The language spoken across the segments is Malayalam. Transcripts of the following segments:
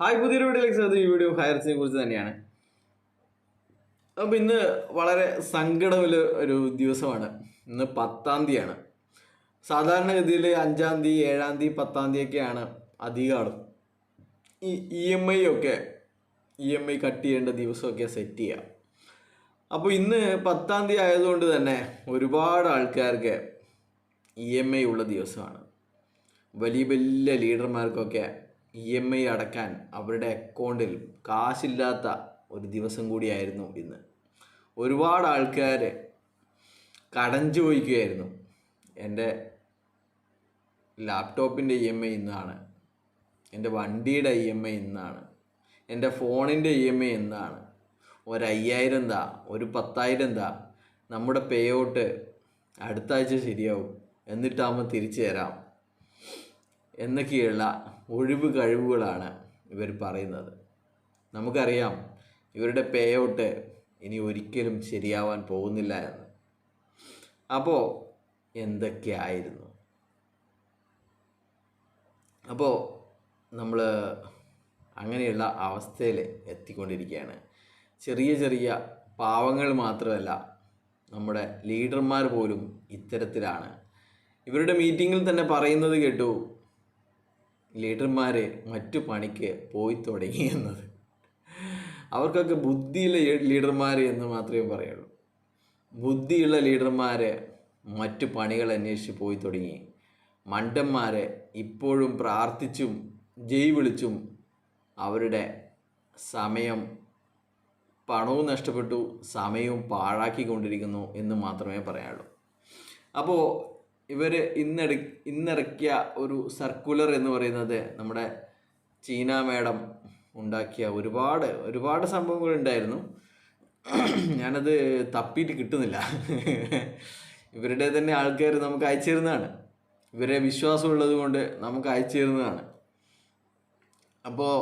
ഹായ് പുതിയൊരു വീഡിയോയിലേക്ക് സ്വാഗതം. ഈ വീഡിയോ ഹയർസിനെ കുറിച്ച് തന്നെയാണ്. അപ്പം ഇന്ന് വളരെ സങ്കടമുള്ള ഒരു ദിവസമാണ്. ഇന്ന് പത്താം തീയതിയാണ്. സാധാരണഗതിയിൽ അഞ്ചാം തീയതി ഏഴാം തീയതി പത്താം തീയതിയൊക്കെയാണ് അധികമാണ് ഈ ഇ എം ഐ ഒക്കെ ഇ എം ഐ കട്ട് ചെയ്യേണ്ട ദിവസമൊക്കെ സെറ്റ് ചെയ്യുക. അപ്പോൾ ഇന്ന് പത്താം തീയതി ആയതുകൊണ്ട് തന്നെ ഒരുപാട് ആൾക്കാർക്ക് ഇ എം ഐ ഉള്ള ദിവസമാണ്. വലിയ വലിയ ലീഡർമാർക്കൊക്കെ ഇ എം ഐ അടക്കാൻ അവരുടെ അക്കൗണ്ടിൽ കാശില്ലാത്ത ഒരു ദിവസം കൂടിയായിരുന്നു ഇന്ന്. ഒരുപാട് ആൾക്കാർ കടം ചോദിക്കുകയായിരുന്നു എന്റെ ലാപ്ടോപ്പിന്റെ ഇ എം ഐ ഇന്നാണ്. എന്റെ വണ്ടിയുടെ ഇ എം ഐ ഇന്നാണ്. എന്റെ ഫോണിന്റെ ഇ എം ഐ ഇന്നാണ്. ഒരു എന്താ ഒരു പത്തായിരം താ നമ്മുടെ പേ ഔട്ട് അടുത്ത ആഴ്ച ശരിയാവും. എന്നിട്ടാകുമ്പോൾ തിരിച്ചു തരാം. എന്നൊക്കെയുള്ള ഒഴിവ് കഴിവുകളാണ് ഇവർ പറയുന്നത്. നമുക്കറിയാം ഇവരുടെ പേ ഔട്ട് ഇനി ഒരിക്കലും ശരിയാവാൻ പോകുന്നില്ല എന്ന്. അപ്പോൾ എന്തൊക്കെയായിരുന്നു? അപ്പോൾ നമ്മൾ അങ്ങനെയുള്ള അവസ്ഥയിൽ എത്തിക്കൊണ്ടിരിക്കുകയാണ്. ചെറിയ ചെറിയ പാവങ്ങൾ മാത്രമല്ല നമ്മുടെ ലീഡർമാർ പോലും ഇത്തരത്തിലാണ്. ഇവരുടെ മീറ്റിങ്ങിൽ തന്നെ പറയുന്നത് കേട്ടു ലീഡർമാർ മറ്റു പണിക്ക് പോയി തുടങ്ങി എന്നത്. അവർക്കൊക്കെ ബുദ്ധിയുള്ള ലീഡർമാർ എന്ന് മാത്രമേ പറയുള്ളൂ. ബുദ്ധിയുള്ള ലീഡർമാർ മറ്റു പണികൾ അന്വേഷിച്ച് പോയി തുടങ്ങി. മണ്ടന്മാരെ ഇപ്പോഴും പ്രാർത്ഥിച്ചും ജയ് വിളിച്ചും അവരുടെ സമയം പണവും നഷ്ടപ്പെട്ടു സമയവും പാഴാക്കിക്കൊണ്ടിരിക്കുന്നു എന്ന് മാത്രമേ പറയാനുള്ളൂ. അപ്പോൾ ഇവർ ഇന്നെടു ഇന്നിറക്കിയ ഒരു സർക്കുലർ എന്ന് പറയുന്നത് നമ്മുടെ ചീന മേഡം ഉണ്ടാക്കിയ ഒരുപാട് ഒരുപാട് സംഭവങ്ങൾ ഉണ്ടായിരുന്നു. ഞാനത് തപ്പിയിട്ട് കിട്ടുന്നില്ല. ഇവരുടെ തന്നെ ആൾക്കാർ നമുക്ക് അയച്ചു തരുന്നതാണ് ഇവരെ വിശ്വാസമുള്ളത് കൊണ്ട് നമുക്ക് അയച്ചു തരുന്നതാണ് അപ്പോൾ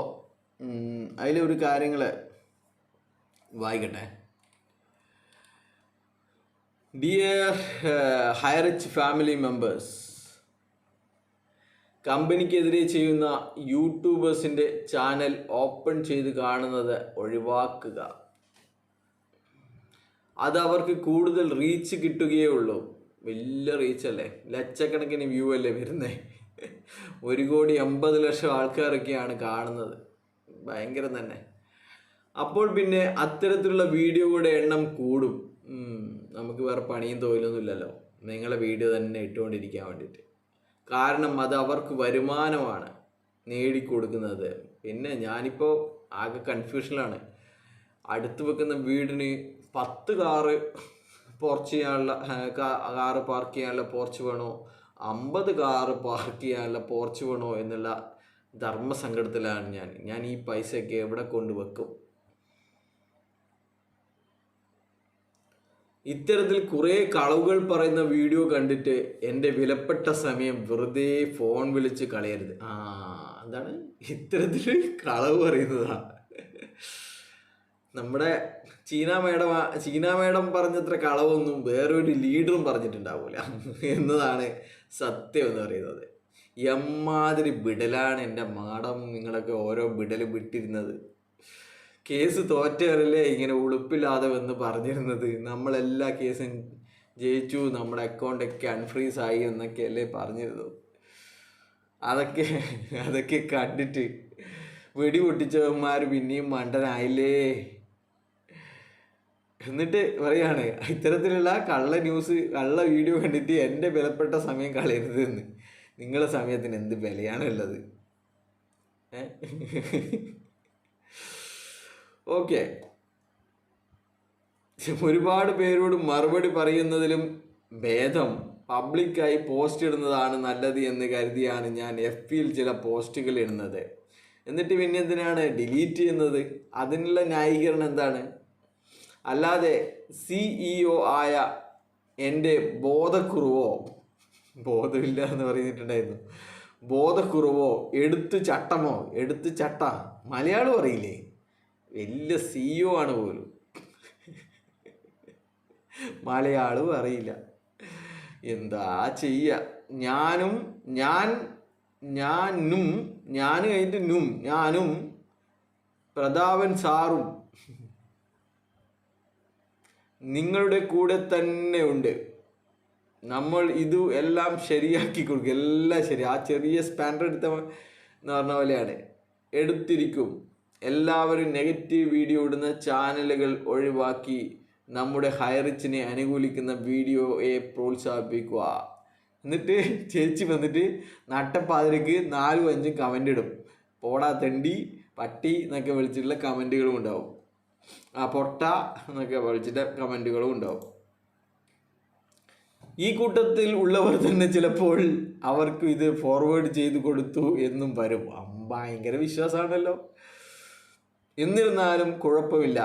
അതിലൊരു കാര്യങ്ങൾ വായിക്കട്ടെ. ഡിയർ ഹയറിച്ച് ഫാമിലി മെമ്പേഴ്സ് കമ്പനിക്കെതിരെ ചെയ്യുന്ന യൂട്യൂബേഴ്സിന്റെ ചാനൽ ഓപ്പൺ ചെയ്ത് കാണുന്നത് ഒഴിവാക്കുക. അത് അവർക്ക് കൂടുതൽ റീച്ച് കിട്ടുകയേ ഉള്ളൂ. വലിയ റീച്ചല്ലേ ലക്ഷക്കണക്കിന് വ്യൂ അല്ലേ വരുന്നേ? ഒരു കോടി അമ്പത് ലക്ഷം ആൾക്കാരൊക്കെയാണ് കാണുന്നത്. ഭയങ്കരം തന്നെ. അപ്പോൾ പിന്നെ അത്തരത്തിലുള്ള വീഡിയോയുടെ എണ്ണം കൂടും. നമുക്ക് വേറെ പണിയും തൊഴിലൊന്നും ഇല്ലല്ലോ. നിങ്ങളെ വീഡിയോ തന്നെ ഇട്ടുകൊണ്ടിരിക്കാൻ വേണ്ടിയിട്ട്. കാരണം അത് അവർക്ക് വരുമാനമാണ് നേടിക്കൊടുക്കുന്നത്. പിന്നെ ഞാനിപ്പോൾ ആകെ കൺഫ്യൂഷനിലാണ് അടുത്ത് വെക്കുന്ന വീടിന് പത്ത് കാറ് പോർച്ച് ചെയ്യാനുള്ള കാറ് പാർക്ക് ചെയ്യാനുള്ള പോർച്ച് വേണോ? അമ്പത് കാറ് പാർക്ക് ചെയ്യാനുള്ള പോർച്ച് വേണോ എന്നുള്ള ധർമ്മസങ്കടത്തിലാണ് ഞാൻ. ഞാൻ ഈ പൈസയൊക്കെ എവിടെ കൊണ്ട് ഇത്തരത്തിൽ കുറേ കളവുകൾ പറയുന്ന വീഡിയോ കണ്ടിട്ട് എന്റെ വിലപ്പെട്ട സമയം വെറുതെ ഫോൺ വിളിച്ച് കളയരുത്. ആ എന്താണ്? ഇത്തരത്തിൽ കളവ് പറയുന്നതാ. നമ്മുടെ ചീന മേഡം ചീന മേഡം പറഞ്ഞത്ര കളവൊന്നും വേറൊരു ലീഡറും പറഞ്ഞിട്ടുണ്ടാവൂല എന്നതാണ് സത്യം എന്ന് പറയുന്നത്. എമ്മാതിരി ബിടലാണ് എന്റെ മാഡം നിങ്ങളൊക്കെ ഓരോ ബിടൽ വിട്ടിരുന്നത്. കേസ് തോറ്റവരല്ലേ ഇങ്ങനെ ഉളുപ്പില്ലാതെ വന്ന് പറഞ്ഞിരുന്നത്? നമ്മളെല്ലാ കേസും ജയിച്ചു നമ്മുടെ അക്കൗണ്ടൊക്കെ അൺഫ്രീസ് ആയി എന്നൊക്കെ അല്ലേ പറഞ്ഞിരുന്നു അതൊക്കെ അതൊക്കെ കണ്ടിട്ട് വെടി പൊട്ടിച്ചവന്മാർ പിന്നെയും മണ്ടനായില്ലേ? എന്നിട്ട് പറയാണ് ഇത്തരത്തിലുള്ള കള്ള ന്യൂസ് കള്ള വീഡിയോ കണ്ടിട്ട് എന്റെ വിലപ്പെട്ട സമയം കളയരുത് എന്ന്. നിങ്ങളുടെ സമയത്തിന് എന്ത് വിലയാണുള്ളത്? ഏ? ഓക്കെ. ഒരുപാട് പേരോട് മറുപടി പറയുന്നതിലും ഭേദം പബ്ലിക്കായി പോസ്റ്റ് ഇടുന്നതാണ് നല്ലത് എന്ന് കരുതിയാണ് ഞാൻ എഫ് പിയിൽ ചില പോസ്റ്റുകൾ ഇടുന്നത്. എന്നിട്ട് പിന്നെ എന്തിനാണ് ഡിലീറ്റ് ചെയ്യുന്നത്? അതിനുള്ള ന്യായീകരണം എന്താണ്? അല്ലാതെ സിഇഒ ആയ എന്റെ ബോധക്കുറവോ ബോധമില്ല എന്ന് പറഞ്ഞിട്ടുണ്ടായിരുന്നു. ബോധക്കുറവോ എടുത്തു ചട്ടമോ എടുത്തു ചട്ട മലയാളം അറിയില്ലേ? വലിയ സിഇഒ ആണ് പോലും. മലയാളവും അറിയില്ല. എന്താ ചെയ്യ? ഞാനും ഞാൻ ഞാനും ഞാൻ കഴിഞ്ഞിട്ട് നും ഞാനും പ്രതാപൻ സാറും നിങ്ങളുടെ കൂടെ തന്നെ ഉണ്ട്. നമ്മൾ ഇത് എല്ലാം ശരിയാക്കി കൊടുക്കും. എല്ലാം ശരി. ആ ചെറിയ സ്പാൻഡർ എടുത്ത എന്ന് പറഞ്ഞ പോലെയാണ്. എടുത്തിരിക്കും. എല്ലാവരും നെഗറ്റീവ് വീഡിയോ ഇടുന്ന ചാനലുകൾ ഒഴിവാക്കി നമ്മുടെ ഹൈറിച്ചിനെ അനുകൂലിക്കുന്ന വീഡിയോയെ പ്രോത്സാഹിപ്പിക്കുക. എന്നിട്ട് ചേച്ചി വന്നിട്ട് നട്ടപ്പാതിരക്ക് നാലും അഞ്ചും കമന്റ് ഇടും. പോടാ തണ്ടി പട്ടി എന്നൊക്കെ വിളിച്ചിട്ടുള്ള കമന്റുകളും ഉണ്ടാവും. ആ പൊട്ട എന്നൊക്കെ വിളിച്ചിട്ട് കമന്റുകളും ഉണ്ടാവും. ഈ കൂട്ടത്തിൽ ഉള്ളവർ തന്നെ ചിലപ്പോൾ അവർക്ക് ഇത് ഫോർവേഡ് ചെയ്തു കൊടുത്തു എന്നും വരും. ഭയങ്കര വിശ്വാസമാണല്ലോ. എന്നിരുന്നാലും കുഴപ്പമില്ല.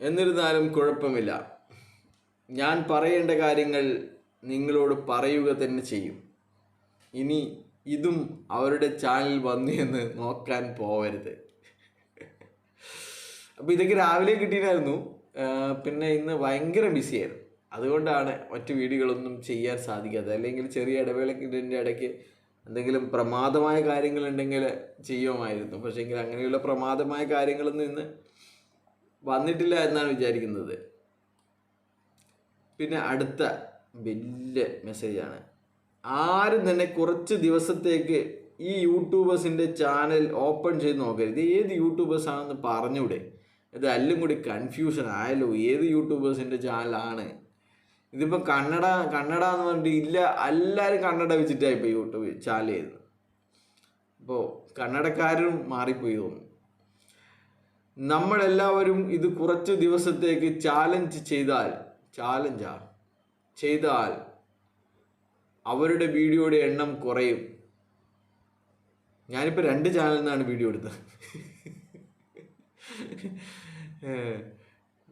എന്നിരുന്നാലും കുഴപ്പമില്ല. ഞാൻ പറയേണ്ട കാര്യങ്ങൾ നിങ്ങളോട് പറയുക തന്നെ ചെയ്യും. ഇനി ഇതും അവരുടെ ചാനൽ വന്നു എന്ന് നോക്കാൻ പോവരുത്. അപ്പോൾ ഇതൊക്കെ രാവിലെ കിട്ടിയിട്ടായിരുന്നു പിന്നെ ഇന്ന് ഭയങ്കര ബിസിയായിരുന്നു അതുകൊണ്ടാണ് മറ്റു വീഡിയോകളൊന്നും ചെയ്യാൻ സാധിക്കാത്തത്. അല്ലെങ്കിൽ ചെറിയ ഇടവേളക്കിന്റെ ഇടയ്ക്ക് എന്തെങ്കിലും പ്രമാദമായ കാര്യങ്ങൾ കാര്യങ്ങളുണ്ടെങ്കിൽ ചെയ്യുമായിരുന്നു. പക്ഷേങ്കിൽ അങ്ങനെയുള്ള പ്രമാദമായ കാര്യങ്ങളിൽ നിന്ന് വന്നിട്ടില്ല എന്നാണ് വിചാരിക്കുന്നത്. പിന്നെ അടുത്ത വലിയ മെസ്സേജാണ് ആരും തന്നെ കുറച്ച് ദിവസത്തേക്ക് ഈ യൂട്യൂബേഴ്സിന്റെ ചാനൽ ഓപ്പൺ ചെയ്ത് നോക്കരുത്. ഏത് യൂട്യൂബേഴ്സ് ആണെന്ന് പറഞ്ഞൂടെ ഇത് എല്ലാം കൂടി കൺഫ്യൂഷൻ ആയല്ലോ. ഏത് യൂട്യൂബേഴ്സിന്റെ ചാനലാണ് ഇതിപ്പോൾ കന്നഡ കന്നഡ എന്ന് പറഞ്ഞിട്ട് ഇല്ല എല്ലാവരും കന്നഡ വെച്ചിട്ടായി ഇപ്പോൾ യൂട്യൂബ് ചാനൽ ചെയ്യുന്നത്. അപ്പോൾ കന്നഡക്കാരും മാറിപ്പോയി തോന്നുന്നു. നമ്മളെല്ലാവരും ഇത് കുറച്ച് ദിവസത്തേക്ക് ചാലഞ്ച് ചെയ്താൽ ചാലഞ്ചാ ചെയ്താൽ അവരുടെ വീഡിയോയുടെ എണ്ണം കുറയും. ഞാനിപ്പോൾ രണ്ട് ചാനലിൽ നിന്നാണ് വീഡിയോ എടുത്തത്.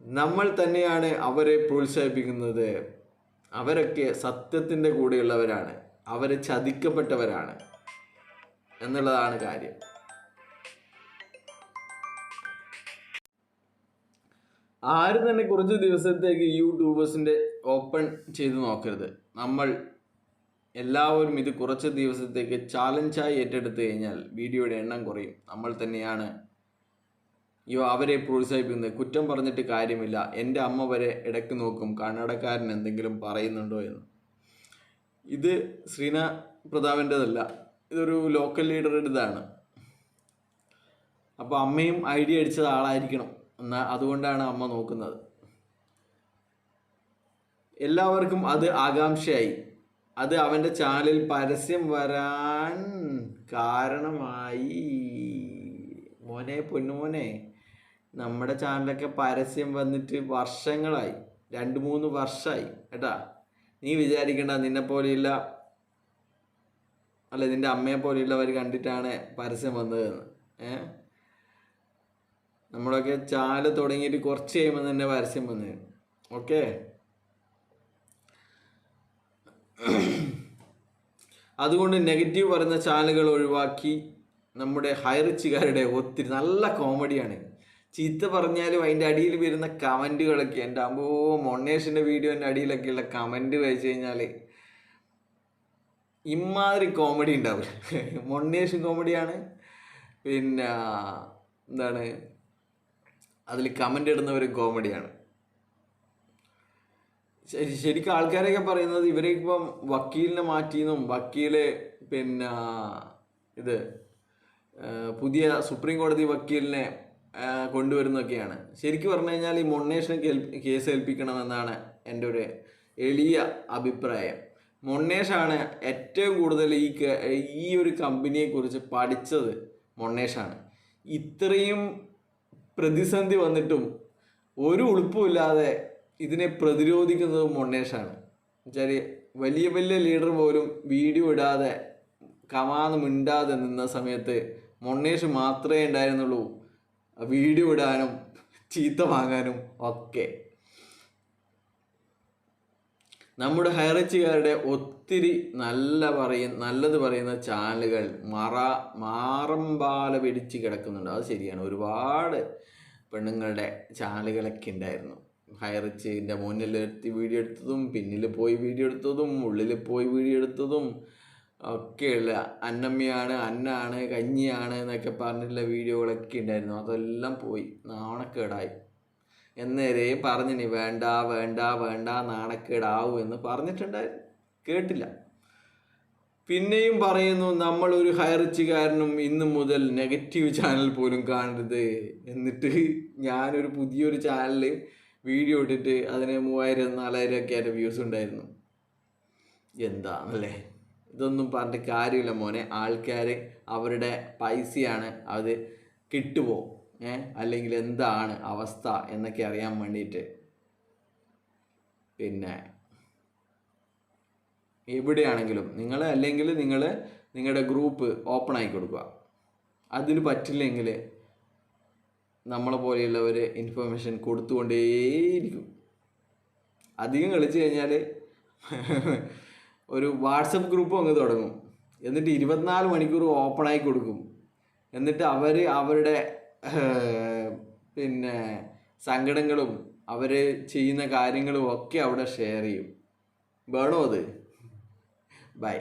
നമ്മൾ തന്നെയാണ് അവരെ പ്രോത്സാഹിപ്പിക്കുന്നത്. അവരൊക്കെ സത്യത്തിന്റെ കൂടെയുള്ളവരാണ്. അവരെ ചതിക്കപ്പെട്ടവരാണ്. എന്നുള്ളതാണ് കാര്യം. ആരും തന്നെ കുറച്ച് ദിവസത്തേക്ക് യൂട്യൂബേഴ്സിന്റെ ഓപ്പൺ ചെയ്ത് നോക്കരുത്. നമ്മൾ എല്ലാവരും ഇത് കുറച്ച് ദിവസത്തേക്ക് ചാലഞ്ചായി ഏറ്റെടുത്ത് കഴിഞ്ഞാൽ വീഡിയോയുടെ എണ്ണം കുറയും. നമ്മൾ തന്നെയാണ് അവരെ പ്രോത്സാഹിപ്പിക്കുന്നത്? കുറ്റം പറഞ്ഞിട്ട് കാര്യമില്ല. എന്റെ അമ്മ വരെ ഇടയ്ക്ക് നോക്കും. കന്നടക്കാരൻ എന്തെങ്കിലും പറയുന്നുണ്ടോ എന്ന്. ഇത് ശ്രീന പ്രതാപന്റെതല്ല. ഇതൊരു ലോക്കൽ ലീഡറുടേതാണ് അപ്പോൾ അമ്മയും ഐഡിയ അടിച്ചത് ആളായിരിക്കണം. എന്നാൽ അതുകൊണ്ടാണ് അമ്മ നോക്കുന്നത്. എല്ലാവർക്കും അത് ആകാംക്ഷയായി. അത് അവന്റെ ചാനലിൽ പരസ്യം വരാൻ കാരണമായി. മോനെ പൊന്നുമോനെ. നമ്മുടെ ചാനലൊക്കെ പരസ്യം വന്നിട്ട് വർഷങ്ങളായി. രണ്ട് മൂന്ന് വർഷമായി കേട്ടാ? നീ വിചാരിക്കണ്ട നിന്നെ പോലെയുള്ള അല്ല നിന്റെ അമ്മയെ പോലെയുള്ളവർ കണ്ടിട്ടാണ് പരസ്യം വന്നതെന്ന് ഏ? നമ്മളൊക്കെ ചാൽ തുടങ്ങിയിട്ട് കുറച്ച് കഴിയുമ്പോൾ തന്നെ പരസ്യം വന്നത് ഓക്കെ? അതുകൊണ്ട് നെഗറ്റീവ് പറയുന്ന ചാനലുകൾ ഒഴിവാക്കി നമ്മുടെ ഹൈറിച്ചുകാരുടെ ഒത്തിരി നല്ല കോമഡിയാണ്. ചീത്ത പറഞ്ഞാലും അതിന്റെ അടിയിൽ വരുന്ന കമന്റുകളൊക്കെ എന്റെ അമ്പോ മൊണ്ണേഷിന്റെ വീഡിയോന്റെ അടിയിലൊക്കെയുള്ള കമന്റ് വായിച്ചു കഴിഞ്ഞാൽ ഇമാതിരി കോമഡി ഉണ്ടാവില്ല മൊണ്ണേഷൻ കോമഡിയാണ് പിന്നെ എന്താണ് അതിൽ കമന്റ് ഇടുന്നവരും കോമഡിയാണ് ശരി ശരിക്കും ആൾക്കാരൊക്കെ പറയുന്നത് ഇവരെ ഇപ്പം വക്കീലിനെ മാറ്റിയെന്നും വക്കീൽ പിന്നെ ഇത് പുതിയ സുപ്രീം കോടതി വക്കീലിനെ കൊണ്ടുവരുന്നൊക്കെയാണ് ശരിക്കും പറഞ്ഞു കഴിഞ്ഞാൽ ഈ മൊണ്ണേഷനെ കേസ് ഏൽപ്പിക്കണമെന്നാണ് എന്റെ ഒരു എളിയ അഭിപ്രായം. മൊണ്ണേഷാണ് ഏറ്റവും കൂടുതൽ ഈ ഈ ഒരു കമ്പനിയെക്കുറിച്ച് പഠിച്ചത് മൊണ്ണേഷാണ് ഇത്രയും പ്രതിസന്ധി വന്നിട്ടും ഒരു ഉളുപ്പുമില്ലാതെ ഇതിനെ പ്രതിരോധിക്കുന്നത് മൊണ്ണേഷാണ് എന്നുവെച്ചാൽ വലിയ വലിയ ലീഡർ പോലും വീഡിയോ ഇടാതെ കമാന്ന് മിണ്ടാതെ നിന്ന സമയത്ത് മൊണ്ണേഷ് മാത്രമേ ഉണ്ടായിരുന്നുള്ളൂ. വീഡിയോ ഇടാനും ചീത്ത വാങ്ങാനും ഒക്കെ. നമ്മുടെ ഹൈറച്ചുകാരുടെ ഒത്തിരി നല്ല പറയ നല്ലത് പറയുന്ന ചാനലുകൾ മറ മാറമ്പാല പിടിച്ച് കിടക്കുന്നുണ്ട്. അത് ശരിയാണ്. ഒരുപാട് പെണ്ണുങ്ങളുടെ ചാനലുകളൊക്കെ ഉണ്ടായിരുന്നു. ഹയറച്ചിന്റെ മുന്നിൽ വീഡിയോ എടുത്തതും പിന്നിൽ പോയി വീഡിയോ എടുത്തതും ഉള്ളിൽ പോയി വീഡിയോ എടുത്തതും ഒക്കെയുള്ള അന്നമ്മയാണ് അന്നാണ് കഞ്ഞിയാണ് എന്നൊക്കെ പറഞ്ഞിട്ടുള്ള വീഡിയോകളൊക്കെ ഉണ്ടായിരുന്നു. അതെല്ലാം പോയി. നാണക്കേടായി. എന്നേരെ പറഞ്ഞിനി വേണ്ട വേണ്ട വേണ്ട നാണക്കേടാവൂ എന്ന് പറഞ്ഞിട്ടുണ്ടായിരുന്നു. കേട്ടില്ല. പിന്നെയും പറയുന്നു നമ്മൾ ഒരു ഹൈറിച്ചുകാരനും ഇന്ന് മുതൽ നെഗറ്റീവ് ചാനൽ പോലും കാണരുത് എന്നിട്ട് ഞാനൊരു പുതിയൊരു ചാനലിൽ വീഡിയോ ഇട്ടിട്ട് അതിന് മൂവായിരം നാലായിരം ഒക്കെ ആയിട്ട് വ്യൂസ് ഉണ്ടായിരുന്നു. എന്താണല്ലേ ഇതൊന്നും പറഞ്ഞിട്ട് കാര്യമില്ല മോനെ. ആൾക്കാർ അവരുടെ പൈസയാണ് അത് കിട്ടുമോ ഏ? അല്ലെങ്കിൽ എന്താണ് അവസ്ഥ എന്നൊക്കെ അറിയാൻ വേണ്ടിയിട്ട്. പിന്നെ എവിടെയാണെങ്കിലും നിങ്ങൾ അല്ലെങ്കിൽ നിങ്ങൾ നിങ്ങളുടെ ഗ്രൂപ്പ് ഓപ്പൺ ആയി കൊടുക്കുക. അതിന് പറ്റില്ലെങ്കിൽ നമ്മളെ പോലെയുള്ളവർ ഇൻഫർമേഷൻ കൊടുത്തുകൊണ്ടേയിരിക്കും. അധികം കളിച്ചു കഴിഞ്ഞാൽ ഒരു വാട്സപ്പ് ഗ്രൂപ്പ് അങ്ങ് തുടങ്ങും. എന്നിട്ട് ഇരുപത്തിനാല് മണിക്കൂർ ഓപ്പൺ ആയി കൊടുക്കും. എന്നിട്ട് അവർ അവരുടെ പിന്നെ സങ്കടങ്ങളും അവർ ചെയ്യുന്ന കാര്യങ്ങളും ഒക്കെ അവിടെ ഷെയർ ചെയ്യും. വേണോ അത്? ബൈ